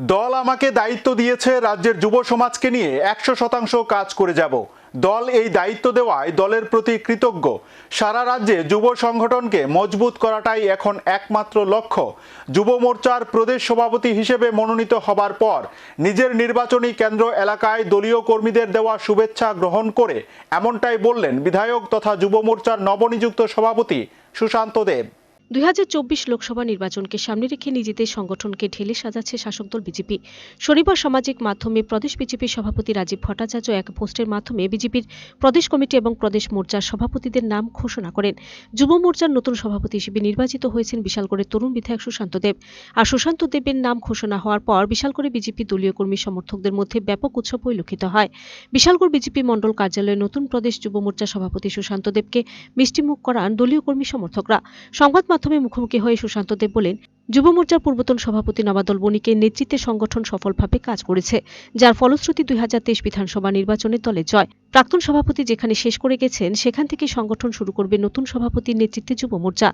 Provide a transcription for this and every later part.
দল আমাকে দায়িত্ব দিয়েছে রাজ্যের যুব সমাজকে নিয়ে একশো শতাংশ কাজ করে যাব। দল এই দায়িত্ব দেওয়ায় দলের প্রতি কৃতজ্ঞ। সারা রাজ্যে যুব সংগঠনকে মজবুত করাটাই এখন একমাত্র লক্ষ্য। যুব মোর্চার প্রদেশ সভাপতি হিসেবে মনোনীত হবার পর নিজের নির্বাচনী কেন্দ্র এলাকায় দলীয় কর্মীদের দেওয়া শুভেচ্ছা গ্রহণ করে এমনটাই বললেন বিধায়ক তথা যুব মোর্চার নবনিযুক্ত সভাপতি সুশান্ত দেব। দুই হাজার চব্বিশ লোকসভা নির্বাচনকে সামনে রেখে নিজেদের সংগঠনকে ঢেলে সাজাচ্ছে শাসক দল বিজেপি। শনিবার সামাজিক মাধ্যমে প্রদেশ বিজেপির সভাপতি রাজীব ভট্টাচার্য এক পোস্টের মাধ্যমে বিজেপির প্রদেশ কমিটি এবং প্রদেশ মোর্চার সভাপতিদের নাম ঘোষণা করেন। যুব মোর্চার নতুন সভাপতি হিসেবে নির্বাচিত হয়েছেন বিশালগড়ের তরুণ বিধায়ক সুশান্ত দেব। আর সুশান্ত দেবের নাম ঘোষণা হওয়ার পর বিশালগড়ে বিজেপি দলীয় কর্মী সমর্থকদের মধ্যে ব্যাপক উৎসব পরিলক্ষিত হয়। বিশালগড় বিজেপি মণ্ডল কার্যালয়ে নতুন প্রদেশ যুব মোর্চা সভাপতি সুশান্ত দেবকে মিষ্টিমুখ করান দলীয় কর্মী সমর্থকরা। সংবাদ মাধ্যমে মুখোমুখি হয়ে সুশান্ত দেব বলেন, যুব মোর্চার পূর্বতন সভাপতি নবাদল বণিকের নেতৃত্বে সংগঠন সফলভাবে কাজ করেছে, যার ফলশ্রুতি দুই হাজার তেইশ বিধানসভা নির্বাচনে দলে জয়। প্রাক্তন সভাপতি যেখানে শেষ করে গেছেন, সেখান থেকে সংগঠন শুরু করবে নতুন সভাপতির নেতৃত্বে যুব মোর্চা।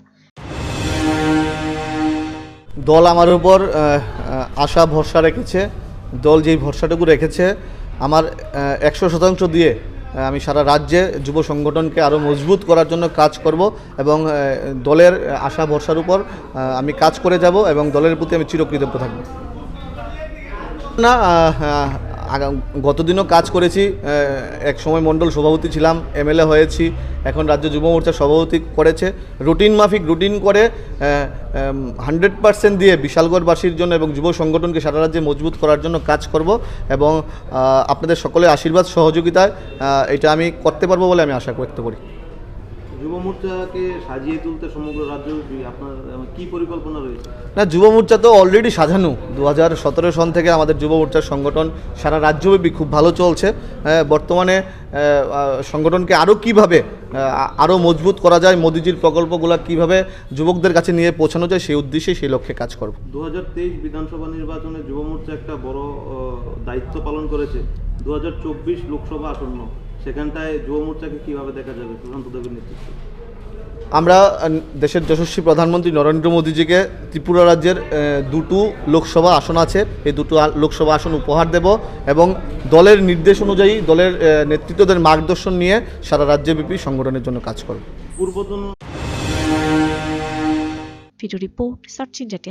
দল আমার উপর আশা, ভরসা রেখেছে। দল যেই ভরসাটুকু রেখেছে, আমার একশো শতাংশ দিয়ে আমি সারা রাজ্যে যুব সংগঠনকে আরও মজবুত করার জন্য কাজ করব এবং দলের আশা ভরসার উপর আমি কাজ করে যাব এবং দলের প্রতি আমি চিরকৃতজ্ঞ থাকব। না গতদিনও কাজ করেছি এক সময় মণ্ডল সভাপতি ছিলাম, এমএলএ হয়েছি, এখন রাজ্য যুব মোর্চা সভাপতি করেছে। রুটিন মাফিক রুটিন করে হান্ড্রেড পার্সেন্ট দিয়ে বিশালগড়বাসীর জন্য এবং যুব সংগঠনকে সারা রাজ্যে মজবুত করার জন্য কাজ করব এবং আপনাদের সকলের আশীর্বাদ সহযোগিতায় এটা আমি করতে পারব বলে আমি আশা ব্যক্ত করি। যুব মোর্চাকে সাজিয়ে তুলতে সমগ্র রাজ্যব্যাপী আপনার আহ, কি পরিকল্পনা রয়েছে? না যুব মোর্চা তো অলরেডি সাজানো। দু হাজার সতেরো সন থেকে আমাদের যুব মোর্চার সংগঠন সারা রাজ্যব্যাপী খুব ভালো চলছে। বর্তমানে সংগঠনকে আরও কীভাবে আরও মজবুত করা যায় মোদিজির প্রকল্পগুলো কীভাবে যুবকদের কাছে নিয়ে পৌঁছানো যায় সেই উদ্দেশ্যে সেই লক্ষ্যে কাজ করব। দু হাজার তেইশ বিধানসভা নির্বাচনে যুব মোর্চা একটা বড় দায়িত্ব পালন করেছে। দু হাজার চব্বিশ লোকসভা আসন্ন। সেখানটায় যুব মোর্চাকে কীভাবে দেখা যাবে? সুশান্ত দেবের নেতৃত্বে। আমরা দেশের যশস্বী প্রধানমন্ত্রী নরেন্দ্র মোদীজিকে ত্রিপুরা রাজ্যের দুটো লোকসভা আসন আছে। এই দুটো লোকসভা আসন উপহার দেব এবং দলের নির্দেশ অনুযায়ী দলের নেতৃত্বদের মার্গদর্শন নিয়ে সারা রাজ্যব্যাপী সংগঠনের জন্য কাজ করব। পূর্বতন ভিডিও রিপোর্ট সার্চ ইন্ডিয়া